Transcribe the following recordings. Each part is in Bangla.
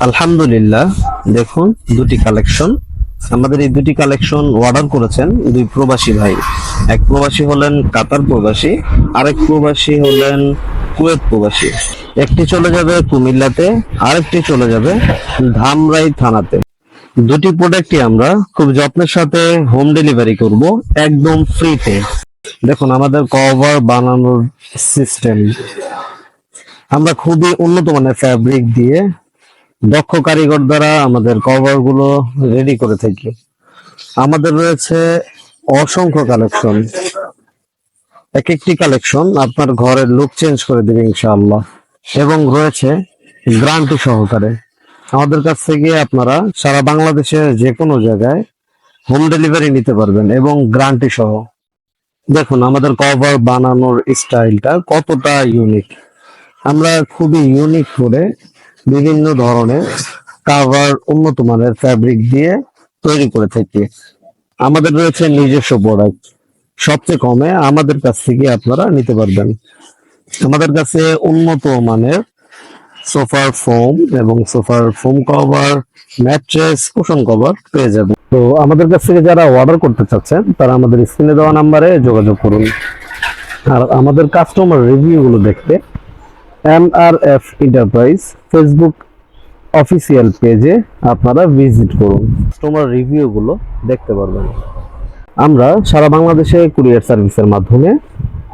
আলহামদুলিল্লাহ, দেখুন, দুটি কালেকশন। আমাদের এই দুটি কালেকশন অর্ডার করেছেন দুই প্রবাসী ভাই। এক প্রবাসী হলেন কাতার প্রবাসী, আরেক প্রবাসী হলেন কুয়েত প্রবাসী। একটি চলে যাবে কুমিল্লাতে, আরেকটি চলে যাবে ধামরাই থানাতে। দুটি প্রোডাক্টই আমরা খুব যত্নের সাথে হোম ডেলিভারি করব, একদম ফ্রিতে। দেখুন, আমাদের কভার বানানোর সিস্টেম। আমরা খুবই উন্নত মানের ফ্যাব্রিক দিয়ে দক্ষ কারিগর দ্বারা আমাদের কভারগুলো রেডি করে থাকি। আমাদের রয়েছে অসংখ্য কালেকশন এক একটি কালেকশন আপনার ঘরের লুক চেঞ্জ করে দেবে ইনশাআল্লাহ। এবং রয়েছে গ্রান্টি সহকারে। আমাদের কাছ থেকে আপনারা সারা বাংলাদেশের যে কোনো জায়গায় হোম ডেলিভারি নিতে পারবেন এবং গ্রান্টি সহ। দেখুন, আমাদের কভার বানানোর স্টাইলটা কতটা ইউনিক আমরা খুবই ইউনিক করে বিভিন্ন ধরনের কাভার উন্নত মানের ফ্যাব্রিক দিয়ে তৈরি করে থাকি। আমাদের রয়েছে নিজস্ব প্রোডাক্ট সবচেয়ে কমে আমাদের কাছ থেকে আপনারা নিতে পারবেন। আমাদের কাছে উন্নত মানের সোফার ফোম এবং সোফার foam cover mattress cushion cover পেয়ে যাবেন। তো আমাদের কাছ থেকে যারা অর্ডার করতে চাচ্ছেন, তারা আমাদের স্ক্রিনে দেওয়া নাম্বারে যোগাযোগ করুন। আর আমাদের কাস্টমার রিভিউ গুলো দেখতে M R F enterprise Facebook official পেজে আপনারা ভিজিট করুন। কাস্টমার রিভিউ গুলো দেখতে পারবেন। আমরা সারা বাংলাদেশে কুরিয়ার সার্ভিসের মাধ্যমে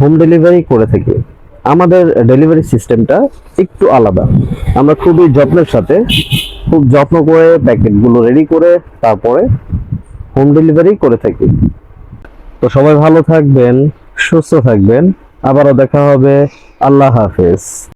হোম ডেলিভারি করে থাকি। আমাদের ডেলিভারি সিস্টেমটা একটু আলাদা। আমরা খুবই যত্নের সাথে, খুব যত্ন করে প্যাকেটগুলো রেডি করে তারপরে হোম ডেলিভারি করে থাকি। তো সবাই ভালো থাকবেন, সুস্থ থাকবেন। আবারও দেখা হবে। আল্লাহ হাফেজ।